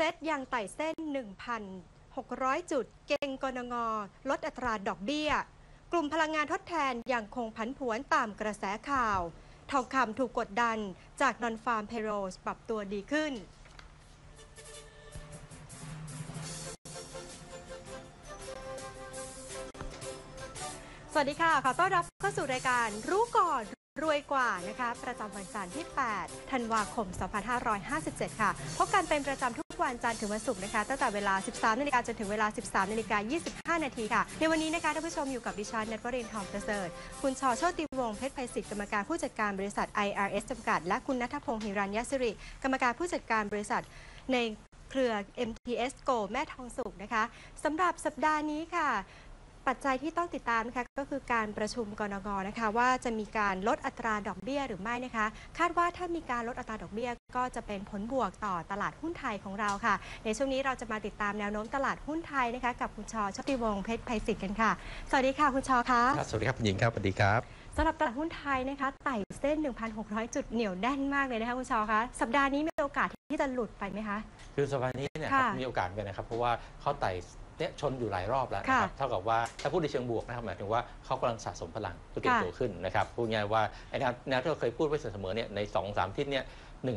ซตยังไต่เส้น 1,600 จุด เก่งกนงลดอัตราดอกเบี้ย กลุ่มพลังงานทดแทนยังคงผันผวนตามกระแสข่าว ทองคำถูกกดดันจากนอนฟาร์มเพโรสปรับตัวดีขึ้นสวัสดีค่ะ ขอต้อนรับเข้าสู่รายการรู้ก่อน รวยกว่านะคะ ประจำวันจันทร์ที่ 8 ธันวาคม 2557 ค่ะ พบกันเป็นประจำทุกวันจันทร์ถึงวันศุกร์นะคะตั้งแต่เวลา 13 นาฬิกาจนถึงเวลา 13 นาฬิกา 25 นาทีค่ะ ในวันนี้นะคะท่านผู้ชมอยู่กับดิฉันนัทวรินทร์ทองประเสริฐ คุณชอโชติวงศ์เพชรไพศิษฐ์กรรมการผู้จัดการบริษัท IRS จำกัด และคุณนัทพงศ์หิรัญยสิริ กรรมการผู้จัดการบริษัทในเครือ MTS Go แม่ทองสุกนะคะสำหรับสัปดาห์นี้ค่ะ ปัจจัยที่ต้องติดตามนะคะก็คือการประชุมกรงงนะคะว่าจะมีการลดอัตราดอกเบี้ยหรือไม่นะคะ คาดว่าถ้ามีการลดอัตราดอกเบี้ย ก็จะเป็นผลบวกต่อตลาดหุ้นไทยของเราค่ะ ในช่วงนี้เราจะมาติดตามแนวโน้มตลาดหุ้นไทยนะคะกับคุณชอชติวงศ์เพชรไพศิษฐ์กันค่ะ สวัสดีค่ะคุณชอคะครับสวัสดีครับคุณหญิงครับสวัสดีครับสำหรับตลาดหุ้นไทยนะคะไต่เส้น 1,600 จุดเหนียวแน่นมากเลยนะคะคุณชอคะสัปดาห์นี้มีโอกาสที่จะหลุดไปไหมคะ คือสัปดาห์นี้เนี่ยคค่ะรับมีโอกาสเหมือนกันนะครับเพราะว่าเขาไต่ เนี่ยชนอยู่หลายรอบแล้วนะครับค่ะเท่ากับว่าถ้าพูดในเชิงบวกนะครับหมายถึงว่าเขากำลังสะสมพลังเพื่อเก็บค่ะตัวขึ้นนะครับพูดง่ายๆว่าไอ้แนวแนวที่เราเคยพูดไว้เสมอเนี่ยใน2อสามทิศเนี่ย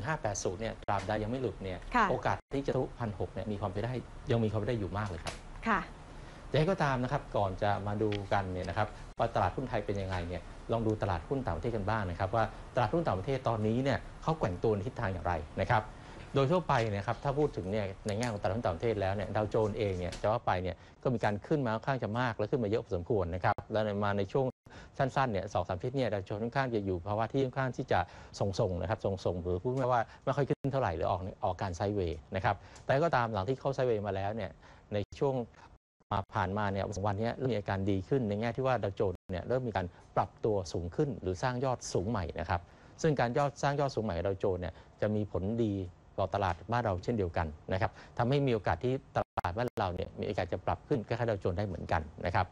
1580เนี่ยตราบใดยังไม่หลุดเนี่ยค่ะโอกาสที่จะทะลุพันหกเนี่ยมีความเป็นไปได้ยังมีความเป็นไปได้อยู่มากเลยครับค่ะแต่ยังไงก็ตามนะครับก่อนจะมาดูกันเนี่ยนะครับว่าตลาดหุ้นไทยเป็นยังไงเนี่ยลองดูตลาดหุ้นต่างประเทศกันบ้างนะครับว่าตลาดหุ้นต่างประเทศตอนนี้เนี่ยเขาแกว่งตัวในทิศทางอย่างไรนะครับ โดยทั่วไปเนยครับถ้าพูดถึงเนี่ยในแง่ของตลาดหุ้นต่างประเทศแล้วเนี่ยดาวโจนส์เองเนี่ยจะว่าไปเนี่ยก็มีการขึ้นมาค่อนข้างจะมากและขึ้นมาเยอะพอสมควรนะครับแล้วมาในช่วงสั้นๆเนี่ยสองสามทิตย์เนี่ยดาวโจนส์ค่อนข้างจะอยู่ภาวะที่ค่อนข้างที่จะทรงๆนะครับทรงๆหรือพูดง่ายว่าไม่ค่อยขึ้นเท่าไหร่หรือออกออกการไซด์เวย์นะครับแต่ก็ตามหลังที่เข้าไซด์เวย์มาแล้วเนี่ยในช่วงมาผ่านมาเนี่ยวันนี้เริ่มมีอาการดีขึ้นในแง่ที่ว่าดาวโจนส์เนี่ยเริ่มมีการปรับตัวสูงขึ้นหรือสร้างยอดสูงใหม่นะครับซึ่งการยอดสร้างยอดสูงใหม่ดาวโจนส์เนี่ยจะมีผลดี ต่อตลาดบ้านเราเช่นเดียวกันนะครับทำให้มีโอกาสที่ตลาดบ้านเราเนี่ยมีโอกาสจะปรับขึ้นคล้าดาวโจนส์ได้เหมือนกันนะครับ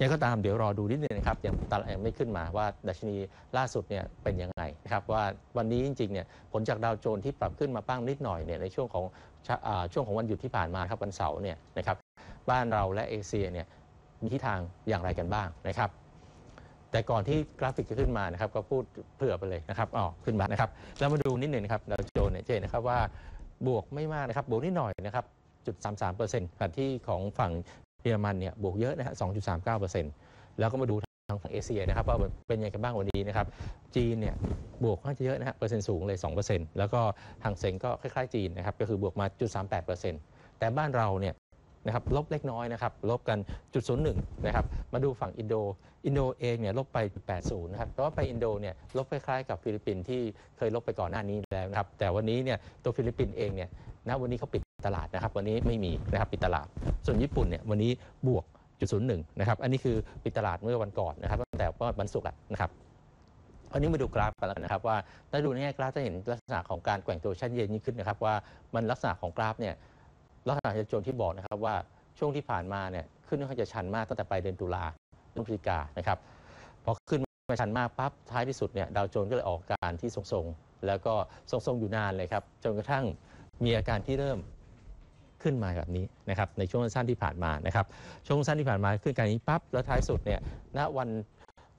ยังก็ตามเดี๋ยวรอดูนิดนึงนะครับยังตลาดยังไม่ขึ้นมาว่าดัชนีล่าสุดเนี่ยเป็นยังไงนะครับว่าวันนี้จริงๆเนี่ยผลจากดาวโจนส์ที่ปรับขึ้นมาบ้างนิดหน่อยเนี่ยในช่วงของชอช่วงของวันหยุดที่ผ่านมาครับวันเสาร์เนี่ยนะครับบ้านเราและเอเชียเนี่ยมีทิศทางอย่างไรกันบ้างนะครับ แต่ก่อนที่กราฟิกจะขึ้นมานะครับก็พูดเผื่อไปเลยนะครับอ๋อขึ้นมานะครับแล้วมาดูนิดหนึ่งนะครับดาวโจนส์เนี่ยจะเห็นนะครับว่าบวกไม่มากนะครับบวกนิดหน่อยนะครับจุดสามสามเปอร์เซ็นต์ขณะที่ของฝั่งเยอรมันเนี่ยบวกเยอะนะฮะสองจุดสามเก้าเปอร์เซ็นต์แล้วก็มาดูทางฝั่งเอเชียนะครับว่าเป็นยังไงกันบ้างวันนี้นะครับจีนเนี่ยบวกค่อนข้างจะเยอะนะฮะเปอร์เซ็นต์สูงเลย2%แล้วก็ทางเซ็งก็คล้ายๆจีนนะครับก็คือบวกมาจุด38%แต่บ้านเราเนี่ย นะครับลบเล็กน้อยนะครับลบกันจุด01นะครับมาดูฝั่งอินโดอินโดเองเนี่ยลบไป80นะครับแต่ว่าไปอินโดเนี่ยลบคล้ายๆกับฟิลิปปินส์ที่เคยลบไปก่อนหน้านี้แล้วนะครับแต่วันนี้เนี่ยตัวฟิลิปปินส์เองเนี่ยณวันนี้เขาปิดตลาดนะครับ วันนี้ไม่มีนะครับปิดตลาด ส่วนญี่ปุ่นเนี่ยวันนี้บวกจุด01นะครับอันนี้คือปิดตลาดเมื่อวันก่อนนะครับตั้งแต่วันศุกร์แล้วนะครับอันนี้มาดูกราฟกันแล้วนนะครับว่าถ้าดูในแง่กราฟจะเห็นลักษณะของการแกว่งตัวชัดเจนยิ่งขึ้นนะครับว่ามันลักษณะของกราฟเนี่ย ลักษณะจะโจนที่บอกนะครับว่าช่วงที่ผ่านมาเนี่ยขึ้นค่อนข้างจะชันมากตั้งแต่ปลายเดือนตุลาเดือนพฤศจิกานะครับพอขึ้นมาชันมากปั๊บท้ายที่สุดเนี่ยดาวโจนส์ก็เลยออกการที่ทรงๆ แล้วก็ทรงๆอยู่นานเลยครับจนกระทั่งมีอาการที่เริ่มขึ้นมาแบบนี้นะครับในช่วงสั้นที่ผ่านมานะครับช่วงสั้นที่ผ่านมาขึ้นการนี้ปั๊บแล้วท้ายสุดเนี่ยณวัน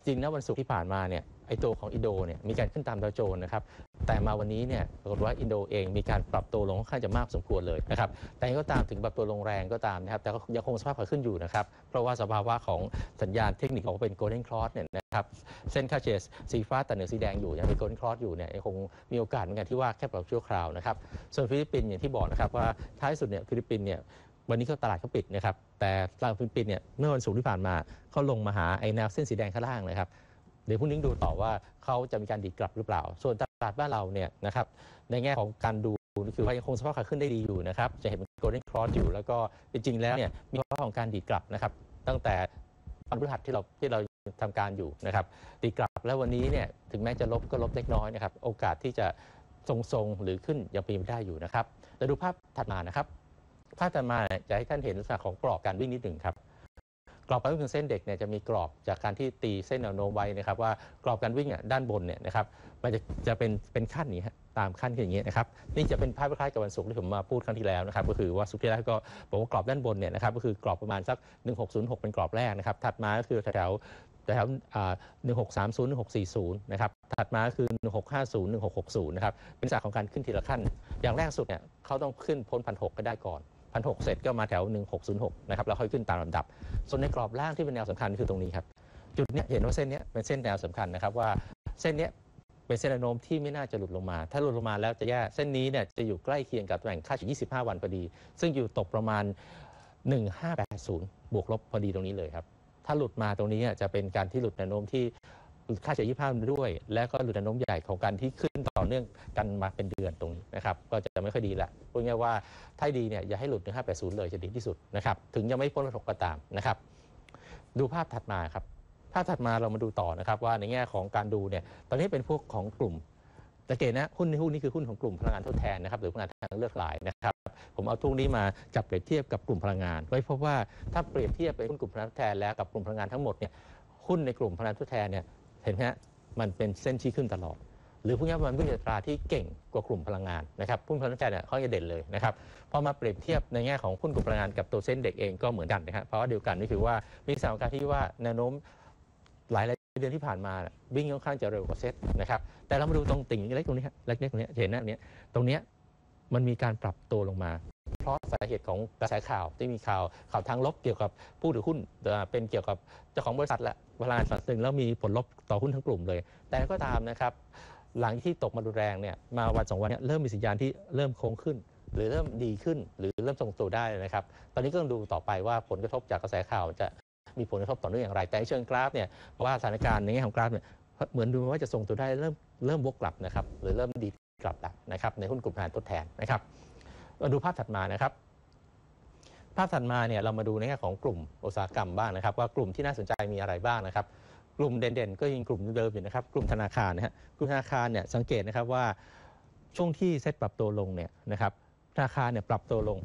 จริงนะวันศุกร์ที่ผ่านมาเนี่ย ไอตัวของอินโดเนี่ยมีการขึ้นตามดาวโจนส์นะครับแต่มาวันนี้เนี่ยปรากฏว่าอินโดเองมีการปรับตัวลงค่อนข้างจะมากสมควรเลยนะครับแต่ยังก็ตามถึงปรับตัวลงแรงก็ตามนะครับแต่ก็ยังคงสภาพขาขึ้นอยู่นะครับเพราะว่าสภาวะของสัญญาณเทคนิคของเป็นโกลเด้นคลอสเนี่ยนะครับเส้นค่าเฉลี่ยสีฟ้าแต่เหนือสีแดงอยู่ยังเป็นโกลเด้นคลอสอยู่เนี่ยยังคงมีโอกาสเหมือนกันที่ว่าแค่ปรับชั่วคราวนะครับส่วนฟิลิปปินส์อย่างที่บอกนะครับว่าท้ายสุดเนี่ยฟิลิปปินส์เนี่ยวันนี้ก็ตลาดเขาปิดนะครับแต่ตลาดฟิลิปปินส์เนี่ยเมื่อวันศุกร์ที่ผ่านมาเขาลงมาหาไอ้แนวเส้นสีแดงข้างล่างนะครับ เดี๋ยวพรุ่งนี้ดูต่อว่าเขาจะมีการดีดกลับหรือเปล่า ส่วนตลาดบ้านเราเนี่ยนะครับในแง่ของการดูคือว่ายังคงสภาพขาขึ้นได้ดีอยู่นะครับจะเห็นเป็นโกลเด้นครอสอยู่แล้วก็จริงๆแล้วเนี่ยมีภาวะของการดีดกลับนะครับ ตั้งแต่วันพฤหัสที่เราที่เราทำการอยู่นะครับดีดกลับแล้ววันนี้เนี่ยถึงแม้จะลบก็ลบเล็กน้อยนะครับโอกาสที่จะทรงๆหรือขึ้นยังเป็นไปได้อยู่นะครับแล้วดูภาพถัดมานะครับ ภาพถัดมาจะให้ท่านเห็นลักษณะของกรอบการวิ่งนิดหนึ่งครับ กรอบการวิ่งของเส้นเด็กเนี่ยจะมีกรอบจากการที่ตีเส้นแนวโน้มไว้นะครับว่ากรอบการวิ่งอะด้านบนเนี่ยนะครับมันจะจะเป็นเป็นขั้นนี้ฮะตามขั้นอย่างเงี้ยนะครับนี่จะเป็นภาพคล้ายๆกับวันศุกร์ที่ผมมาพูดครั้งที่แล้วนะครับก็คือว่าศุกร์ที่แล้วก็บอกว่ากรอบด้านบนเนี่ยนะครับก็คือกรอบประมาณสัก 1606 เป็นกรอบแรกนะครับถัดมาก็คือแถวแถวๆอ่า1630 1640 นะครับ ถัดมาก็คือ 1650 1660 นะครับ เป็นศาสตร์ของการขึ้นทีละขั้น อย่างแรกสุดเนี่ยเขาต้องขึ้นพ้นพันหก็ได้ก่อน พันหเสร็จก็มาแถว 1606 นะครับแล้วค่อยขึ้นตามลำดับ ส่วนในกรอบล่างที่เป็นแนวสำคัญคือตรงนี้ครับ จุดเนี้ยเห็นว่าเส้นเนี้ยเป็นเส้นแนวสำคัญนะครับว่าเส้นเนี้ยเป็นเส้นแนวโน้มที่ไม่น่าจะหลุดลงมา ถ้าหลุดลงมาแล้วจะแย่ เส้นนี้เนี่ยจะอยู่ใกล้เคียงกับตำแหน่งค่าเฉลี่ย25 วันพอดี ซึ่งอยู่ตกประมาณ 1580 บวกลบพอดีตรงนี้เลยครับ ถ้าหลุดมาตรงนี้จะเป็นการที่หลุดแนวโน้มที่ ค่าเฉลี่ย25วันด้วย และก็หลุดแนวโน้มใหญ่ของการที่ขึ้นต่อเนื่องกันมาเป็นเดือนตรงนี้นะครับก็จะไม่ค่อยดีละพูดง่ายว่าถ้าดีเนี่ยอย่าให้หลุด1580 เลยจะดีที่สุดนะครับถึงจะไม่พ้นพันหก็ตามนะครับดูภาพถัดมาครับภาพถัดมาเรามาดูต่อนะครับว่าในแง่ของการดูเนี่ยตอนนี้เป็นพวกของกลุ่มสังเกตนะหุ้นในหุ้นนี้คือหุ้นของกลุ่มพลังงานทดแทนนะครับหรือพลังงานทางเลือกหลายนะครับผมเอาทุกนี้มาจับเปรียบเทียบกับกลุ่มพลังงานไว้พราะว่าถ้าเปรียบเทียบเป็นหุ้นกลุ่มพลังงานทดแทนแล้วกับกลุ่มพลังงานทั้งหมดเนี่ยหุ้นในกลุ่มพลังงานทดแทนเนี่ย เห็นไหมฮะมันเป็นเส้นชี้ขึ้นตลอด หรือพวกนี้มันวิ่งในอัตราที่เก่งกว่ากลุ่มพลังงานนะครับหุ้นพลังงานเนี่ยเขาจะเด่นเลยนะครับพอมาเปรียบเทียบในแง่ของหุ้นกลุ่มพลังงานกับตัวเส้นเด็กเองก็เหมือนกันนะครับเพราะว่าเดียวกันนี่คือว่ามีสถานการณ์ที่ว่าแนวโน้มหลายๆเดือนที่ผ่านมาวิ่งค่อนข้างจะเร็วกว่าเซตนะครับแต่เรามาดูตรงติ่งเล็กตรงนี้ฮะเล็กๆตรงนี้เห็นหน้าเนี้ยตรงเนี้ยมันมีการปรับตัวลงมา เพราะสาเหตุของกระแสข่าวที่มีข่าวข่าวทางลบเกี่ยวกับผู้ถือหุ้นเป็นเกี่ยวกับเจ้าของบริษัทและพลังงานสัตว์หนึ่งแล้วมีผลลบต่อหุ้นทั้งกลุ่มเลย แต่ก็ตามนะครับ หลังที่ตกมารุนแรงเนี่ยมาวันสองวันเนี้เริ่มมีสัญญาณที่เริ่มโค้งขึ้น หรือเริ่มดีขึ้นหรือเริ่มทรงตัวได้นะครับ ตอนนี้ก็ต้องดูต่อไปว่าผลกระทบจากกระแสข่าวจะมีผลกระทบต่อเนื่องอย่างไร แต่เชิงกราฟเนี่ยว่าสถานการณ์ในแง่ของกราฟเนี่ยเหมือนดูว่าจะทรงตัวได้เริ่มเริ่มวกกลับนะครับหรือเริ่มดีกลับแล้วนะครับในหุ้นกลุ่มพลังงานทดแทนนะครับ มาดูภาพถัดมานะครับ ภาพถัดมาเนี่ยเรามาดูในแง่ของกลุ่มอุตสาหกรรมบ้างนะครับ ว่ากลุ่มที่น่าสนใจมีอะไรบ้างนะครับ กลุ่มเด่นๆ ก็ยังกลุ่มเดิมอยู่นะครับ กลุ่มธนาคารนะฮะกลุ่มธนาคารเนี่ยสังเกตนะครับว่าช่วงที่เซ็ตปรับตัวลงเนี่ยนะครับธนาคารเนี่ยปรับตัวลง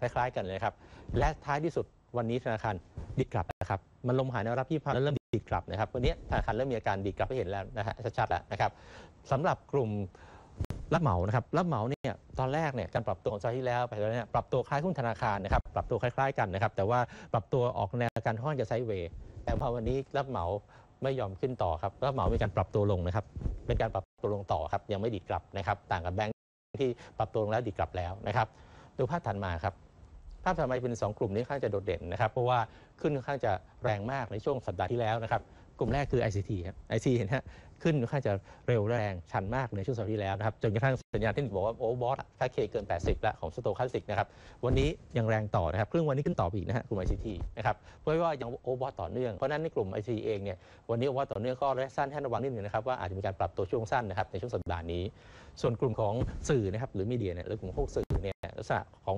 คล้ายๆกันเลยครับ และท้ายที่สุดวันนี้ธนาคารดีกลับนะครับมันลงมาหาแนวรับที่พันแล้วเริ่มดีกลับนะครับวันนี้ธนาคารเริ่มมีอาการดีกลับให้เห็นแล้วนะฮะชัดๆแล้วนะครับสำหรับกลุ่ม รับเหมานะครับรับเหมาเนี่ยตอนแรกเนี่ยการปรับตัวของสัปดาที่แล้วไปแล้วเนี่ยปรับตัวคล้ายหุ้นธนาคารนะครับปรับตัวคล้ายๆกันนะครับแต่ว่าปรับตัวออกแนวการค่อนข้างจะไซด์เวย์แต่พอวันนี้รับเหมาไม่ยอมขึ้นต่อครับรับเหมามีการปรับตัวลงนะครับเป็นการปรับตัวลงต่อครับยังไม่ดีดกลับนะครับต่างกับแบงค์ที่ปรับตัวลงแล้วดีดกลับแล้วนะครับดูภาพถัดมาครับภาพถัดมาเป็น 2 กลุ่มนี้ค่อนข้างจะโดดเด่นนะครับ เพราะว่าขึ้นค่อนข้างจะแรงมากในช่วงสัปดาห์ที่แล้วนะครับ กลุ่มแรกคือ ICT ครับ ICT เห็นฮะขึ้นค่อนข้างจะเร็วแรงชันมากในช่วงสัปดาห์ที่แล้วนะครับจนกระทั่งสัญญาณที่บอกว่าโอ้บอสค่าเคเกิน 80 แล้วของสโตคาสิกนะครับวันนี้ยังแรงต่อนะครับครึ่งวันนี้ขึ้นต่ออีกนะฮะกลุ่ม ICT นะครับเพราะว่ายังโอเวอร์ต่อเนื่องเพราะฉะนั้นในกลุ่ม ICT เองเนี่ยวันนี้โอเวอร์ต่อเนื่องก็ระยะสั้นให้ระวังนิดหนึ่งนะครับว่าอาจจะมีการปรับตัวช่วงสั้นนะครับในช่วงสัปดาห์นี้ ส่วนกลุ่มของสื่อนะครับหรือมีเดียเนี่ยหรือกลุ่มพวกสื่อเนี่ยลักษณะของ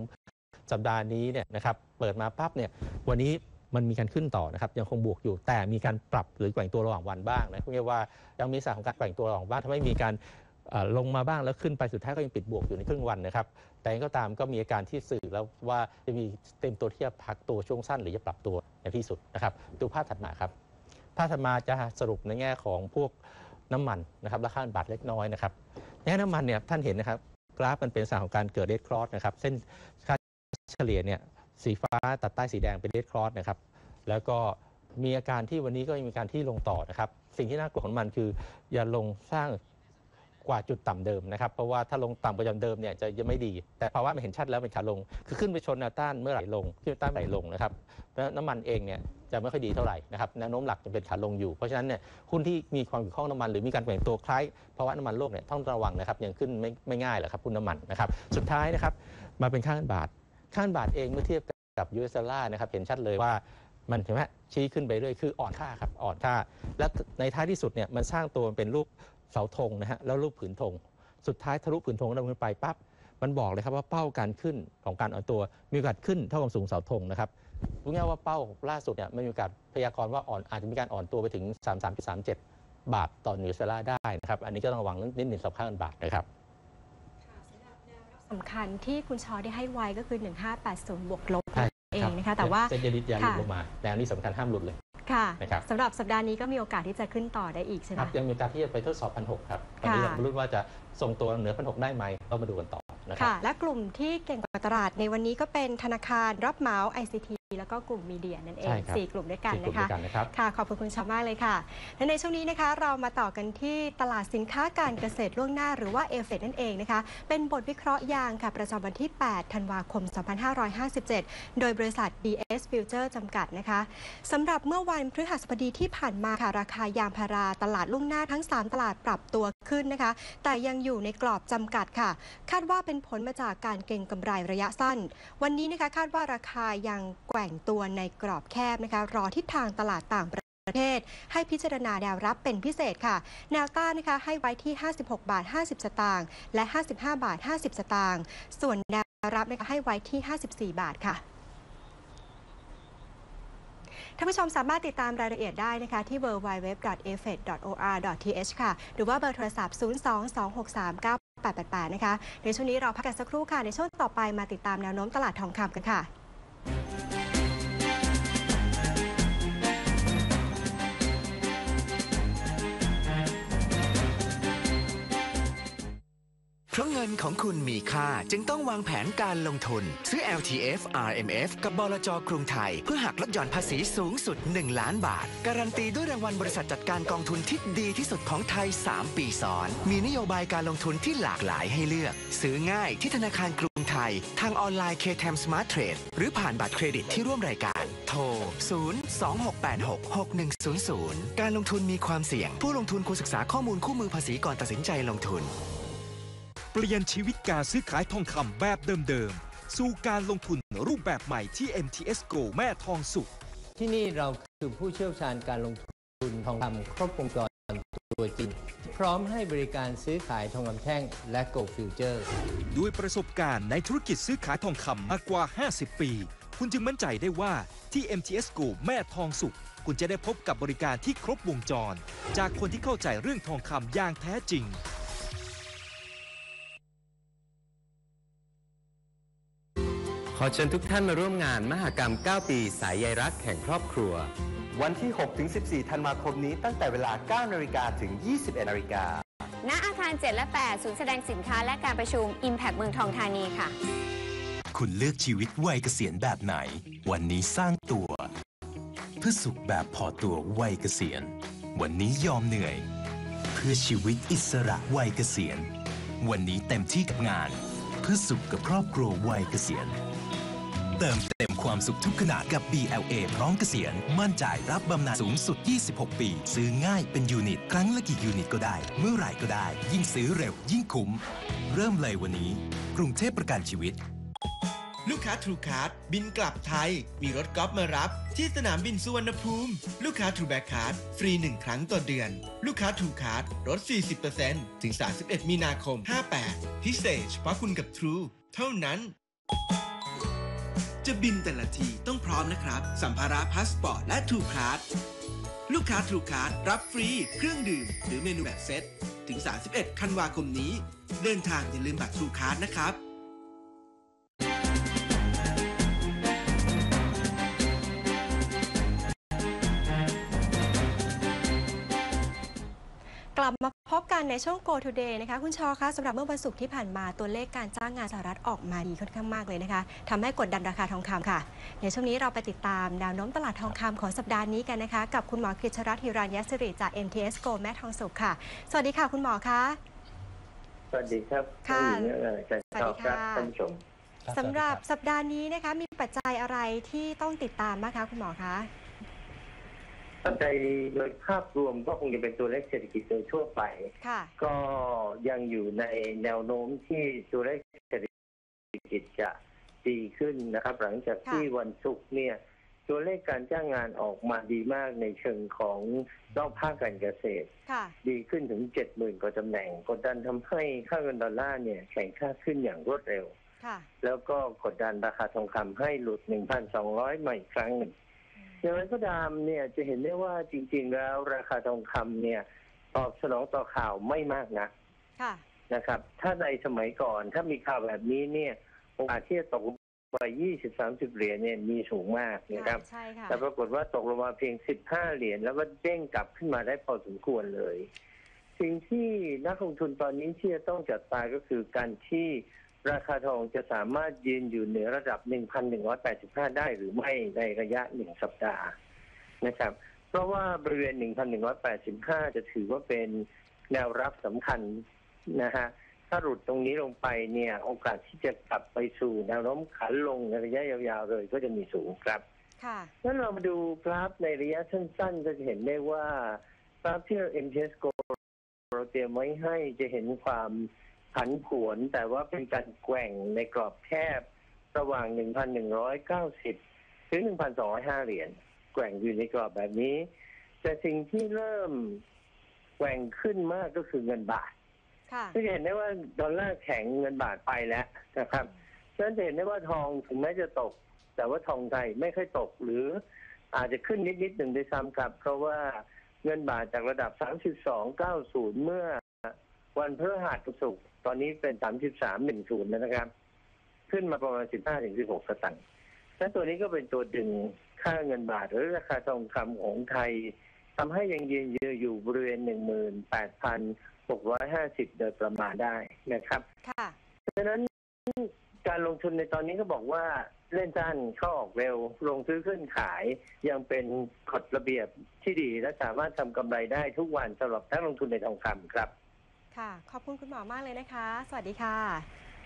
สัปดาห์นี้เนี่ยนะครับเปิดมาปั๊บเนี่ยวันนี้ มันมีการขึ้นต่อนะครับยังคงบวกอยู่ แต่มีการปรับหรือแกว่งตัวระหว่างวันบ้างนะพูดง่ายๆว่ายังมีสาของการแกว่งตัวระหว่างวันทำให้มีการลงมาบ้างแล้วขึ้นไปสุดท้ายก็ยังปิดบวกอยู่ในครึ่งวันนะครับ แต่ยังก็ตามก็มีอาการที่สื่อแล้วว่าจะมีเต็มตัวที่จะพักตัวช่วงสั้นหรือจะปรับตัวในที่สุดนะครับดูภาพถัดมาครับภาพถัดมาจะสรุปในแง่ของพวกน้ำมันนะครับราคาบาทเล็กน้อยนะครับแง่น้ำมันเนี่ยท่านเห็นนะครับกราฟมันเป็นสาของการเกิดเรดครอสนะครับเส้นค่าเฉลี่ยเนี่ย สีฟ้าตัดใต้สีแดงเป็นเรดครอสนะครับ แล้วก็มีอาการที่วันนี้ก็ยังมีการที่ลงต่อนะครับ สิ่งที่น่ากลัวของมันคือ อย่าลงสร้างกว่าจุดต่ำเดิมนะครับ เพราะว่าถ้าลงต่ำกว่าจุดเดิมเนี่ยจะยังไม่ดี แต่ภาวะมันเห็นชัดแล้วเป็นขาลง คือขึ้นไปชนแนวต้านเมื่อไหร่ลงขึ้นไปต้านไหร่ลงนะครับแล้วน้ำมันเองเนี่ยจะไม่ค่อยดีเท่าไหร่นะครับแนวโน้มหลักจะเป็นขาลงอยู่ เพราะฉะนั้นเนี่ยหุ้นที่มีความเกี่ยวข้องน้ำมันหรือมีการแกว่งตัวคล้ายภาวะน้ำมันโลกเนี่ยต้องระวังนะครับยังขึ้นไม่ไม่ง่ายหรอกครับหุ้นน้ำมันนะครับ สุดท้ายนะครับมาเป็นค่าเงินบาท ค่าเงินบาทเองเมื่อเทียบกับยูเอสดอลลาร์นะครับเห็นชัดเลยว่ามันเห็นไหมชี้ขึ้นไปเรื่อยคืออ่อนค่าครับอ่อนค่า และในท้ายที่สุดเนี่ยมันสร้างตัวเป็นรูปเสาธงนะฮะแล้วรูปผืนธงสุดท้ายทะลุผืนธงแล้วขึ้นไปปั๊บมันบอกเลยครับว่าเป้าการขึ้นของการอ่อนตัว มีโอกาสขึ้นเท่ากับสูงเสาธงนะครับพูดง่ายว่าเป้าล่าสุดเนี่ยมันมีโอกาสพยากรณ์ว่าอ่อนอาจจะมีการอ่อนตัวไปถึง 33.37 บาทต่อนิวซีแลนด์ได้นะครับอันนี้ก็ต้องระวังนิดหนึ่งสำหรับค่าเงินบาทนะครับ สำคัญที่คุณชอได้ให้ไว้ก็คือ 1580 บวกลบใช่เองนะคะแต่ว่าเส้นยืดอย่าหลุดค่ะลงมาแนวนี้สำคัญห้ามหลุดเลย ค่ะนะครับสำหรับสัปดาห์นี้ก็มีโอกาสที่จะขึ้นต่อได้อีกใช่ไหคมรับยังมีโอกาสที่จะไปทดสอบพันหครับตอนนี้ค่ะยังไม่รู้ว่าจะทรงตัวเหนือพันหได้ไหมต้องมาดูกันต่อนะครับค่ะและกลุ่มที่เก่งกว่าตลาดในวันนี้ก็เป็นธนาคารรับเหมา ICT แล้วก็กลุ่มมีเดียนั่นเองใช่ครับสี่กลุ่มด้วยกันสี่กลุ่นะมด้คะวยกันนะครับค่ะ ขอบคุณคุณชาวมากเลยค่ะ และในช่วงนี้นะคะ เรามาต่อกันที่ตลาดสินค้าการเกษตรล่วงหน้า หรือว่าเอฟเฟนั่นเองนะคะ เป็นบทวิเคราะห์ยางค่ะ ประจำวันที่ 8 ธันวาคม 2557 โดยบริษัท DS Future จำกัดนะคะสำหรับเมื่อวันพฤหัสบดีที่ผ่านมาค่ะราคายางพาราตลาดล่งหน้าทั้ง 3 ตลาดปรับตัวขึ้นนะคะ แต่ยังอยู่ในกรอบจำกัดค่ะ คาดว่าเป็นผลมาจากการเก็งกำไรระยะสั้น วันนี้นะคะคาดว่าราคายังแกว่งตัวในกรอบแคบนะคะ รอทิศทางตลาดต่างประเทศให้พิจารณาแนวรับเป็นพิเศษค่ะ แนวต้านนะคะให้ไว้ที่ 56 บาท 50 สตางค์และ 55 บาท 50 สตางค์ส่วนแนวรับนะคะให้ไว้ที่ 54 บาทค่ะ ท่านผู้ชมสามารถติดตามรายละเอียดได้นะคะที่ www.afed.or.th ค่ะ หรือว่าเบอร์โทรศัพท์ 022639888 นะคะ ในช่วงนี้เราพักกันสักครู่ค่ะ ในช่วงต่อไปมาติดตามแนวโน้มตลาดทองคำกันค่ะ เพราะเงินของคุณมีค่าจึงต้องวางแผนการลงทุน ซื้อ LTF RMF กับบลจกรุงไทย เพื่อหักลดหย่อนภาษีสูงสุด 1 ล้านบาท การันตีด้วยรางวัลบริษัทจัดการกองทุนที่ดีที่สุดของไทย 3 ปีซ้อน มีนโยบายการลงทุนที่หลากหลายให้เลือก ซื้อง่ายที่ธนาคารกรุงไทย ทางออนไลน์ KTM Smart Trade หรือผ่านบัตรเครดิตที่ร่วมรายการ โทร 026866100 การลงทุนมีความเสี่ยง ผู้ลงทุนควรศึกษาข้อมูลคู่มือภาษีก่อนตัดสินใจลงทุน เปลี่ยนชีวิตการซื้อขายทองคำแบบเดิมๆ สู่การลงทุนรูปแบบใหม่ที่ MTS GO แม่ทองสุข ที่นี่เราคือผู้เชี่ยวชาญการลงทุนทองคำครบวงจรตัวจริง พร้อมให้บริการซื้อขายทองคำแท่งและ Gold Future ด้วยประสบการณ์ในธุรกิจซื้อขายทองคำมากกว่า 50 ปี คุณจึงมั่นใจได้ว่าที่ MTS GO แม่ทองสุข คุณจะได้พบกับบริการที่ครบวงจร จากคนที่เข้าใจเรื่องทองคำอย่างแท้จริง อเชิญทุกท่านมาร่วมงานมหกรรม 9 ปีสายใยรักแห่งครอบครัว วันที่ 6-14 ธันวาคมนี้ตั้งแต่เวลา 9 นาฬิกาถึง 21 นาฬิกา ณ อาคาร 7 และ 8 ศูนย์แสดงสินค้าและการประชุม Impact เมืองทองธานีค่ะ คุณเลือกชีวิตวัยเกษียณแบบไหน วันนี้สร้างตัว เพื่อสุขแบบพอตัววัยเกษียณ วันนี้ยอมเหนื่อย เพื่อชีวิตอิสระวัยเกษียณ วันนี้เต็มที่กับงาน เพื่อสุขกับครอบครัววัยเกษียณ เติมเต็มความสุขทุกขณะกับ BLA พร้อมเกษียณ มั่นใจรับบำนาญสูงสุด 26 ปี ซื้อง่ายเป็นยูนิต ครั้งละกี่ยูนิตก็ได้ เมื่อไหร่ก็ได้ ยิ่งซื้อเร็ว ยิ่งคุ้ม เริ่มเลยวันนี้ กรุงเทพประกันชีวิต ลูกค้า True Card บินกลับไทย มีรถกอล์ฟมารับ ที่สนามบินสุวรรณภูมิ ลูกค้า True Back Card ฟรี 1 ครั้งต่อเดือน ลูกค้า True Card ลด 40%ถึง 31 มีนาคม 58 พิเศษเฉพาะคุณกับ True เท่านั้น จะบินแต่ละทีต้องพร้อมนะครับ สัมภาระพาสปอร์ตและทูคาร์ดลูกค้าทูคาร์ดรับฟรีเครื่องดื่ม หรือเมนูแบบเซตถึง 31ธันวาคมนี้ เดินทางอย่าลืมบัตรทูคาร์ดนะครับ ลับมาพบกันในช่วง Go Today นะคะ คุณชอคะสำหรับเมื่อวันศุกร์ที่ผ่านมาตัวเลขการจ้างงานสหรัฐออกมาดีค่อนข้างมากเลยนะคะทำให้กดดันราคาทองคำค่ะ ในช่วงนี้เราไปติดตามแนวโน้มตลาดทองคำของสัปดาห์นี้กันนะคะ กับคุณหมอกฤษรัตน์ฮิรัญยสิริจาก MTS Go แม่ทองสุขค่ะ สวัสดีค่ะ คุณหมอคะสวัสดีครับค่ะผู้หญิงเอ่ออาจารย์สวัสดีครับค่ะท่านผู้ชมสำหรับสัปดาห์นี้นะคะ มีปัจจัยอะไรที่ต้องติดตามบ้างคะคุณหมอคะ ปัจจัยโดยภาพรวมก็คงจะเป็นตัวเลขเศรษฐกิจโดยทั่วไป ค่ะ ก็ยังอยู่ในแนวโน้มที่ตัวเลขเศรษฐกิจจะดีขึ้นนะครับ หลังจากที่วันศุกร์เนี่ย ตัวเลขการจ้างงานออกมาดีมากในเชิงของนอกภาคการเกษตร ค่ะ ดีขึ้นถึงเจ็ดหมื่นกว่าตำแหน่ง กดดันทำให้ค่าเงินดอลลาร์เนี่ยแข็งค่าขึ้นอย่างรวดเร็ว ค่ะ แล้วก็กดดันราคาทองคำให้หลุด 1,200ใหม่อีกครั้งหนึ่ง อย่างไรก็ตามเนี่ยจะเห็นได้ว่าจริง ๆ แล้วราคาทองคำเนี่ย ตอบสนองต่อข่าวไม่มากนะค่ะนะครับ ถ้าในสมัยก่อนถ้ามีข่าวแบบนี้เนี่ยโอกาสที่จะตกไป20 30 เหรียญเนี่ยมีสูงมากนะครับ ใช่ค่ะ แต่ปรากฏว่าตกลงมาเพียง 15 เหรียญแล้วก็เด้งกลับขึ้นมาได้พอสมควรเลย สิ่งที่นักลงทุนตอนนี้ที่จะต้องจัดตาก็คือการที่ ราคาทองจะสามารถยืนอยู่เหนือระดับ 1,185 ได้หรือไม่ในระยะหนึ่งสัปดาห์นะครับ เพราะว่าบริเวณ 1,185 จะถือว่าเป็นแนวรับสำคัญนะฮะ ถ้าหลุดตรงนี้ลงไปเนี่ย โอกาสที่จะกลับไปสู่แนวโน้มขาลงในระยะยาวๆเลยก็จะมีสูงครับ ค่ะงั้นเรามาดูกราฟในระยะสั้นๆ ก็จะเห็นได้ว่ากราฟที่ MTS Go เราเตรียมไว้ให้จะเห็นความ ผันผวนแต่ว่าเป็นการแกว่งในกรอบแคบ ระหว่าง 1,190 ถึง 1,205 เหรียญแกว่งอยู่ในกรอบแบบนี้ แต่สิ่งที่เริ่มแกว่งขึ้นมากก็คือเงินบาทค่ะก็จะเห็นได้ว่าดอลลาร์แข็งเงินบาทไปแล้วนะครับฉะนั้นจะเห็นได้ว่าทองถึงแม้จะตก แต่ว่าทองไทยไม่ค่อยตกหรืออาจจะขึ้นนิดนิดๆหนึ่งด้วยซ้ำครับ เพราะว่าเงินบาทจากระดับ 32.90 เมื่อ วันพฤหัสศุกร์ตอนนี้เป็น33.10แล้วนะครับ ขึ้นมาประมาณ15-16สตางค์และตัวนี้ก็เป็นตัวดึงค่าเงินบาทหรือราคาทองคำของไทยทำให้ยังยืนยืนอยู่บริเวณ18,650โดยประมาณได้นะครับค่ะดังนั้นการลงทุนในตอนนี้ก็บอกว่าเล่นสั้นเข้าออกเร็ว ลงซื้อขึ้นขาย ยังเป็นกฎระเบียบที่ดีและสามารถทำกำไรได้ทุกวันสำหรับนักลงทุนในทองคำครับ ค่ะ ขอบคุณคุณหมอมากเลยนะคะ สวัสดีค่ะ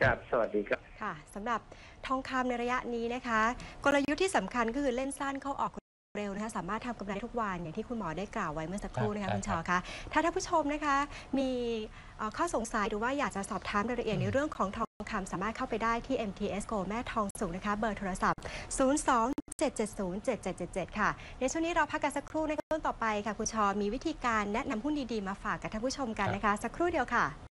ครับ สวัสดีครับ ค่ะสำหรับทองคำในระยะนี้นะคะ กลยุทธ์ที่สำคัญก็คือเล่นสั้นเข้าออกเร็วนะคะสามารถทำกำไรทุกวันอย่างที่คุณหมอได้กล่าวไว้เมื่อสักครู่นะครัคะบคุณชอคะถ้าท่านผู้ชมนะคะมีเอ่อข้อสงสัยหรือว่าอยากจะสอบถามรายละเอียดในเรื่องของทองคำสามารถเข้าไปได้ที่ MTS Go แม่ทองสุกนะคะเบอร์โทรศัพท์ 7707777 ค่ะ ในช่วงนี้เราพักกันสักครู่ในต้นต่อไปค่ะคุณชอมีวิธีการแนะนำหุ้นดีๆ มาฝากกับท่านผู้ชมกันนะคะ สักครู่เดียวค่ะ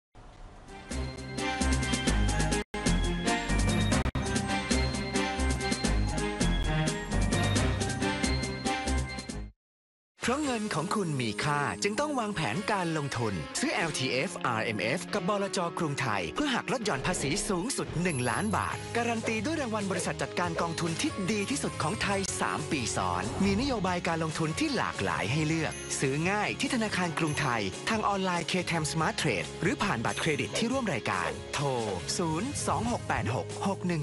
เพราะเงินของคุณมีค่าจึงต้องวางแผนการลงทุน ซื้อ LTF RMF กับบลจกรุงไทย เพื่อหักลดหย่อนภาษีสูงสุด 1 ล้านบาท การันตีด้วยรางวัลบริษัทจัดการกองทุนที่ดีที่สุดของไทย 3 ปีซ้อน มีนโยบายการลงทุนที่หลากหลายให้เลือก ซื้อง่ายที่ธนาคารกรุงไทย ทางออนไลน์ KTM Smart Trade หรือผ่านบัตรเครดิตที่ร่วมรายการ โทร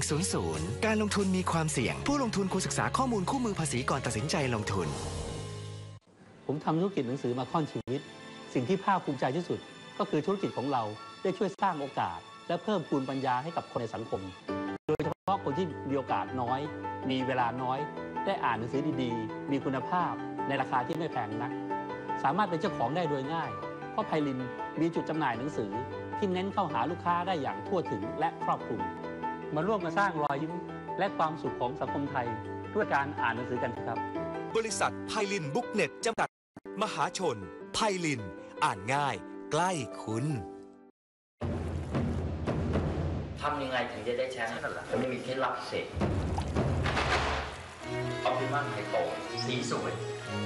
026866100 การลงทุนมีความเสี่ยง ผู้ลงทุนควรศึกษาข้อมูลคู่มือภาษีก่อนตัดสินใจลงทุน ผมทำธุรกิจหนังสือมาค่อนชีวิต สิ่งที่ภาคภูมิใจที่สุด ก็คือธุรกิจของเราได้ช่วยสร้างโอกาส และเพิ่มพูนปัญญาให้กับคนในสังคม โดยเฉพาะคนที่มีโอกาสน้อย มีเวลาน้อย ได้อ่านหนังสือดีๆ มีคุณภาพ ในราคาที่ไม่แพงนัก สามารถเป็นเจ้าของได้โดยง่าย เพราะไพลินมีจุดจำหน่ายหนังสือ ที่เน้นเข้าหาลูกค้าได้อย่างทั่วถึงและครอบคลุมมาร่วมกันสร้างรอยยิ้มและความสุขของสังคมไทยด้วยการอ่านหนังสือกันครับ บริษัทไพลินบุ๊กเน็ตจำกัด มหาชน ไพลิน อ่านง่าย ใกล้คุณทำยังไงถึงจะได้แชมป์นั่นแหละมันไม่มีเคล็ดลับพิเศษออปติมัมไฮโตสีสวย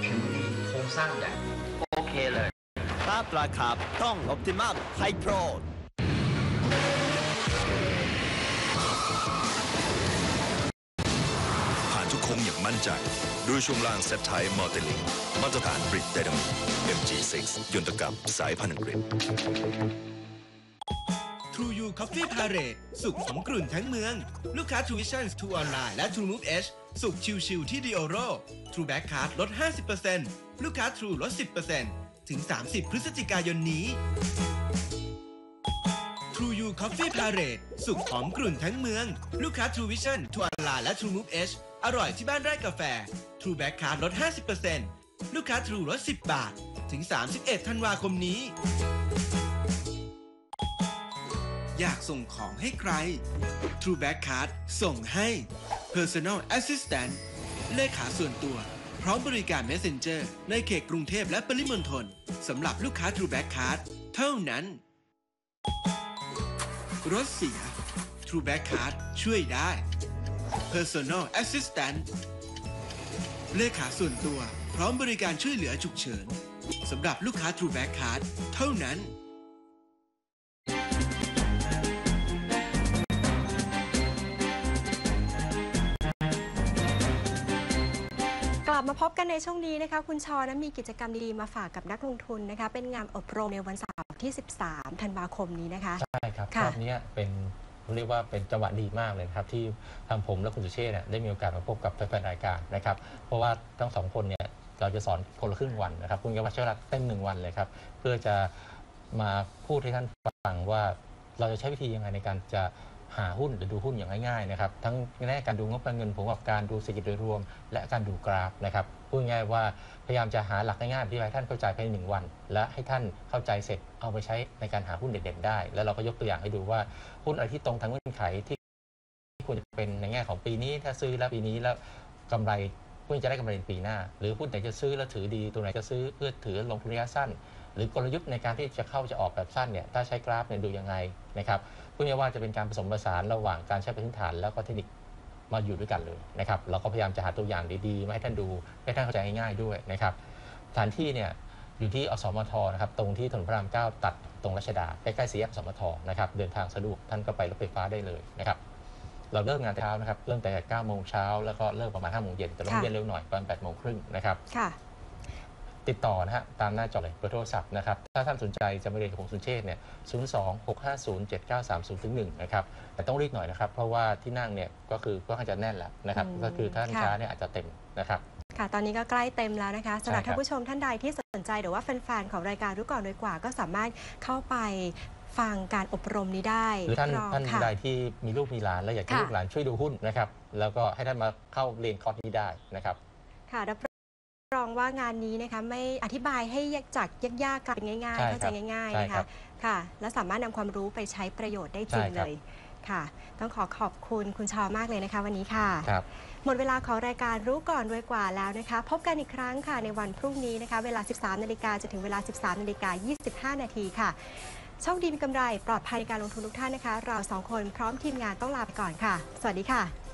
ผิวดีโครงสร้างใหญ่โอเคเลย ถ้าราคาต้อง Optimum High Pro ผ่าน มั่นใจด้วยช่วงล่างเซตไทมัลติลิงมาตรฐานบริดไดนามิก MG6 ยนตกรรมสายพันธุ์อังกฤษ True You Coffee Parade สุขสมกลุ่นทั้งเมือง ลูกค้า True Vision True Online และ True Move Edge สุขชิวๆที่ Dioro True Back Card ลด 50%ลูกค้า True ลด 10%ถึง 30 พฤศจิกายนนี้ Coffee Parade สุขหอมกลุ่นทั้งเมือง ลูกค้า True Vision True Online และ True Move Edge อร่อยที่บ้านไร่กาแฟ True Back Card ลด 50%ลูกค้า True ลด 10 บาท ถึง 31 ธันวาคมนี้ อยากส่งของให้ใคร True Back Card ส่งให้ Personal Assistant เลขาส่วนตัว พร้อมบริการ Messenger ในเขตกรุงเทพและปริมณฑลสำหรับลูกค้า True Back Card เท่านั้น รถเสีย True Back Card ช่วยได้ Personal Assistant เลขาส่วนตัว พร้อมบริการช่วยเหลือฉุกเฉินสำหรับลูกค้า True Back Card เท่านั้น ลับมาพบกันในช่วงนี้นะคะ คุณชอนะมีกิจกรรมดีๆมาฝากกับนักลงทุนนะคะ เป็นงานอบรมในวันเสาร์ที่ 13 ธันวาคมนี้นะคะ ใช่ครับค่ะรอบเนี้ยเป็นเรียกว่าเป็นจังหวะดีมากเลยนะครับที่ทางผมและคุณสุเชษฐ์เนี่ยได้มีโอกาสมาพบกับแฟนๆรายการนะครับเพราะว่าทั้งสองคนเนี่ยเราจะสอนคนละครึ่งวันนะครับคุณกวัชรัตน์เต็มหนึ่งวันเลยครับเพื่อจะมาพูดให้ท่านฟังว่าเราจะใช้วิธียังไงในการจะ หาหุ้นหรือดูหุ้นอย่างง่ายๆนะครับทั้งแง่การดูงบการเงินผลประกอบการดูเศรษฐกิจโดยรวม และการดูกราฟนะครับพูดง่ายว่าพยายามจะหาหลักง่ายๆที่ให้ท่านเข้าใจภายในหนึ่งวัน และให้ท่านเข้าใจเสร็จเอาไปใช้ในการหาหุ้นเด่นๆได้ แล้วเราก็ยกตัวอย่างให้ดูว่าหุ้นอะไรที่ตรงทางเงื่อนไขที่ควรจะเป็นในแง่ของปีนี้ ถ้าซื้อแล้วปีนี้แล้วกำไรหุ้นจะได้กำไรในปีหน้า หรือหุ้นไหนจะซื้อแล้วถือดีตัวไหนจะซื้อเพื่อถือลงทุนระยะสั้น หรือกลยุทธ์ในการที่จะเข้าจะออกแบบสั้นเนี่ยถ้าใช้กราฟเนี่ยดูยังไงนะครับ พูดง่ายๆว่าจะเป็นการผสมผสานระหว่างการใช้พื้นฐานแล้วก็เทคนิคมาอยู่ด้วยกันเลยนะครับเราก็พยายามจะหาตัวอย่างดีๆมาให้ท่านดูให้ท่านเข้าใจง่ายๆด้วยนะครับสถานที่เนี่ยอยู่ที่อสมทนะครับตรงที่ถนนพระราม 9 ตัดตรงรัชดาใกล้ๆสี่แยกอสมทนะครับเดินทางสะดวกท่านก็ไปรถไฟฟ้าได้เลยนะครับเราเริ่มงานแต่เช้านะครับเริ่มแต่9โมงเช้าแล้วก็เลิกประมาณ5โมงเย็นแต่เราค่ะเย็นเร็วหน่อยประมาณ8โมงครึ่งนะครับค่ะ ติดต่อนะฮะตามหน้าจอเลยเบอร์โทรศัพท์นะครับถ้าท่านสนใจจะมาเรียนกับผมสุนเชษฐ์เนี่ย0 2 6 5 0 7 9 3 0ถึง1นะครับแต่ต้องรีบหน่อยนะครับ เพราะว่าที่นั่งเนี่ยก็คือก็ค่อนข้างจะแน่นแล้วนะครับอืมก็คือถ้าท่านค่ะช้าเนี่ยอาจจะเต็มนะครับ ค่ะ ตอนนี้ก็ใกล้เต็มแล้วนะคะสำหรับใช่ครับท่านผู้ชมท่านใดที่สนใจหรือว่าแฟนๆของรายการรู้ก่อนโดยกว่า ก็สามารถเข้าไปฟังการอบรมนี้ได้หรือท่านรองท่านค่ะใดที่มีลูกมีหลานแล้วอยากให้ค่ะลูกหลานช่วยดูหุ้นนะครับแล้วก็ให้ท่านมาเข้าเรียนคอร์สนี้ได้นะครับค่ะ รับรองว่างานนี้นะคะไม่อธิบายให้จากยากๆกลายเป็นง่ายใช่ๆเข้าใจครับง่ายใช่ๆนะครัคะบค่ะ และสามารถนำความรู้ไปใช้ประโยชน์ได้จริงใช่คเลรับยค่ะ ต้องขอขอบคุณคุณชอมากเลยนะคะวันนี้ค่ะครับหมดเวลาของรายการรู้ก่อนรวยกว่าแล้วนะคะ พบกันอีกครั้งค่ะในวันพรุ่งนี้นะคะเวลา 13นาฬิกาจนถึงเวลา 13นาฬิกา25 นาทีค่ะโชคดีมีกำไรปลอดภัยในการลงทุนทุกท่านนะคะ เราสองคนพร้อมทีมงานต้องลาไปก่อนค่ะ สวัสดีค่ะ